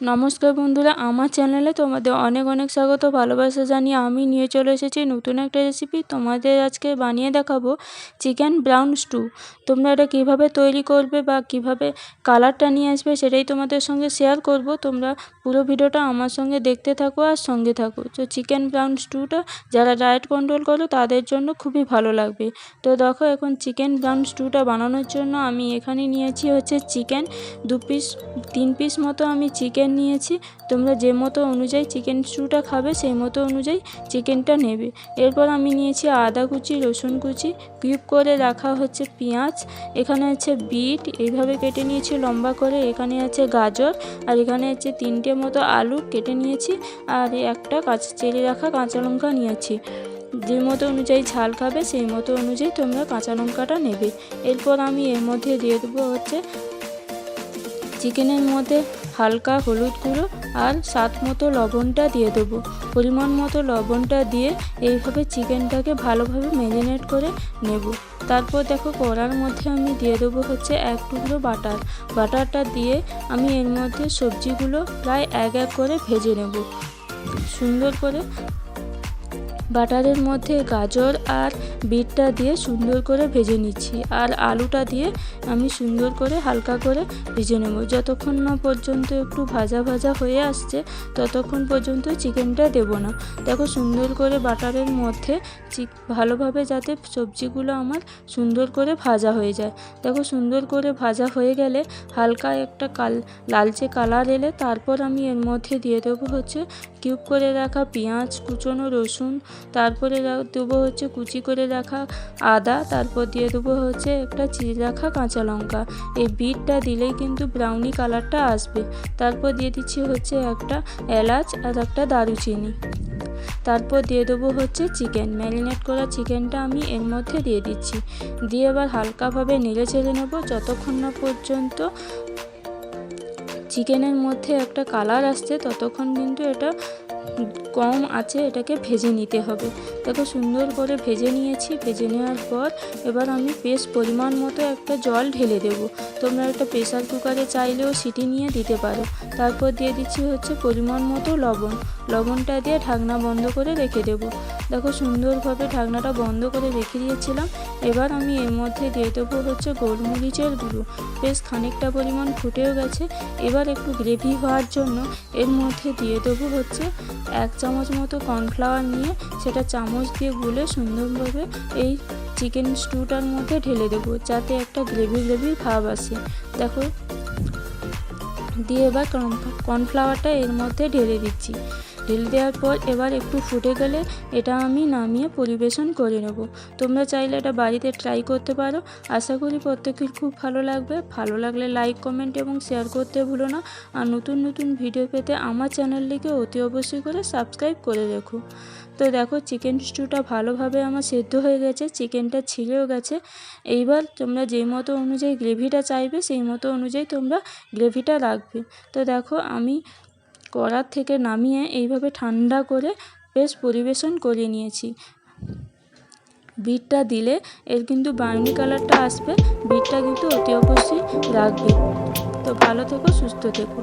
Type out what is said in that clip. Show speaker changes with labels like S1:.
S1: নমস্কার বন্ধুরা, আমার চ্যানেলে তোমাদের অনেক অনেক স্বাগত, ভালোবাসা জানিয়ে আমি নিয়ে চলে এসেছি নতুন একটা রেসিপি তোমাদের আজকে বানিয়ে দেখাবো চিকেন ব্রাউন স্টু তোমরা এটা কীভাবে তৈরি করবে বা কীভাবে কালারটা নিয়ে আসবে সেটাই তোমাদের সঙ্গে শেয়ার করব। তোমরা পুরো ভিডিওটা আমার সঙ্গে দেখতে থাকো আর সঙ্গে থাকো। তো চিকেন ব্রাউন স্টুটা যারা ডায়েট কন্ট্রোল করো, তাদের জন্য খুবই ভালো লাগবে। তো দেখো এখন চিকেন ব্রাউন স্টুটা বানানোর জন্য আমি এখানে নিয়েছি হচ্ছে চিকেন দু পিস তিন পিস মতো আমি চিকেন নিয়েছি। তোমরা যে মতো অনুযায়ী চিকেন স্টুটা খাবে, সেই মতো অনুযায়ী চিকেনটা নেবে। এরপর আমি নিয়েছি আদা কুচি, রসুন কুচি কিউব করে রাখা হচ্ছে পেঁয়াজ। এখানে আছে বিট, এইভাবে কেটে নিয়েছি লম্বা করে। এখানে আছে গাজর, আর এখানে আছে তিনটে মতো আলু কেটে নিয়েছি। আর একটা কাঁচা, চেরি রাখা কাঁচা লঙ্কা নিয়েছি। যে মতো অনুযায়ী ঝাল খাবে, সেই মতো অনুযায়ী তোমরা কাঁচা লঙ্কাটা নেবে। এরপর আমি এর মধ্যে দিয়ে দেবো হচ্ছে চিকেনের মধ্যে হালকা হলুদ গুঁড়ো আর স্বাদ মতো লবণটা দিয়ে দেবো। পরিমাণ মতো লবণটা দিয়ে এইভাবে চিকেনটাকে ভালোভাবে ম্যারিনেট করে নেব। তারপর দেখো কড়ার মধ্যে আমি দিয়ে দেবো হচ্ছে এক টুকরো বাটার। বাটারটা দিয়ে আমি এর মধ্যে সবজিগুলো প্রায় এক এক করে ভেজে নেব। সুন্দর করে বাটারের মধ্যে গাজর আর বিটটা দিয়ে সুন্দর করে ভেজে নিচ্ছি। আর আলুটা দিয়ে আমি সুন্দর করে হালকা করে ভেজে নেব। যতক্ষণ না পর্যন্ত একটু ভাজা ভাজা হয়ে আসছে, ততক্ষণ পর্যন্ত চিকেনটা দেব না। দেখো সুন্দর করে বাটারের মধ্যে ভালোভাবে যাতে সবজিগুলো আমার সুন্দর করে ভাজা হয়ে যায়। দেখো সুন্দর করে ভাজা হয়ে গেলে হালকা একটা কাল লালচে কালার এলে তারপর আমি এর মধ্যে দিয়ে দেবো হচ্ছে কিউব করে রাখা পেঁয়াজ, কুচনো রসুন তারপরে দেবো হচ্ছে কুচি করে রাখা আদা, তারপর দিয়ে দেবো হচ্ছে একটা চিড়ে রাখা কাঁচা লঙ্কা। এই বিটটা দিলেই কিন্তু ব্রাউনি কালারটা আসবে। তারপর দিয়ে দিচ্ছি হচ্ছে একটা এলাচ আর একটা দারুচিনি। তারপর দিয়ে দেবো হচ্ছে চিকেন ম্যারিনেট করা চিকেনটা আমি এর মধ্যে দিয়ে দিচ্ছি। দিয়ে এবার হালকাভাবে নেড়ে ছেড়ে নেব। যতক্ষণ না পর্যন্ত চিকেনের মধ্যে একটা কালার আসছে, ততক্ষণ কিন্তু এটা কম আছে, এটাকে ভেজে নিতে হবে। দেখো, সুন্দর করে ভেজে নিয়েছি। ভেজে নেওয়ার পর এবার আমি বেশ পরিমাণ মতো একটা জল ঢেলে দেবো। তোমরা একটা প্রেশার কুকারে চাইলেও সিটি নিয়ে দিতে পারো। তারপর দিয়ে দিচ্ছি হচ্ছে পরিমাণ মতো লবণ। লবণটা দিয়ে ঢাকনা বন্ধ করে রেখে দেবো। দেখো, সুন্দরভাবে ঢাকনাটা বন্ধ করে রেখে দিয়েছিলাম। এবার আমি এর মধ্যে দিয়ে দেবো হচ্ছে গোলমরিচের গুঁড়ো। বেশ খানিকটা পরিমাণ ফুটেও গেছে। এবার একটু গ্রেভি হওয়ার জন্য এর মধ্যে দিয়ে দেবো হচ্ছে এক চামচ মতো কর্নফ্লাওয়ার নিয়ে সেটা চামচ দিয়ে গুলে সুন্দরভাবে এই চিকেন স্টুটার মধ্যে ঢেলে দেবো, যাতে একটা গ্রেভি গ্রেভি ভাব আসে। দেখো, দিয়ে এবার কর্নফ্লাওয়ারটা এর মধ্যে ঢেলে দিচ্ছি। ঢেলে দেওয়ার পর এবার একটু ফুটে গেলে এটা আমি নামিয়ে পরিবেশন করে নেব। তোমরা চাইলে এটা বাড়িতে ট্রাই করতে পারো। আশা করি প্রত্যেকের খুব ভালো লাগবে। ভালো লাগলে লাইক কমেন্ট এবং শেয়ার করতে ভুলো না। আর নতুন নতুন ভিডিও পেতে আমার চ্যানেলটিকে অতি অবশ্যই করে সাবস্ক্রাইব করে রেখো। তো দেখো চিকেন স্টুটা ভালোভাবে আমার সেদ্ধ হয়ে গেছে চিকেনটা ছিঁড়েও গেছে। এইবার তোমরা যেই মতো অনুযায়ী গ্রেভিটা চাইবে, সেই মতো অনুযায়ী তোমরা গ্রেভিটা রাখবে। তো দেখো আমি কড়ার থেকে নামিয়ে এইভাবে ঠান্ডা করে বেশ পরিবেশন করে নিয়েছি। বিটটা দিলে এর কিন্তু বার্নি কালারটা আসবে। বিটটা কিন্তু অতি অবশ্যই রাখবে। তো ভালো থেকো, সুস্থ থেকো।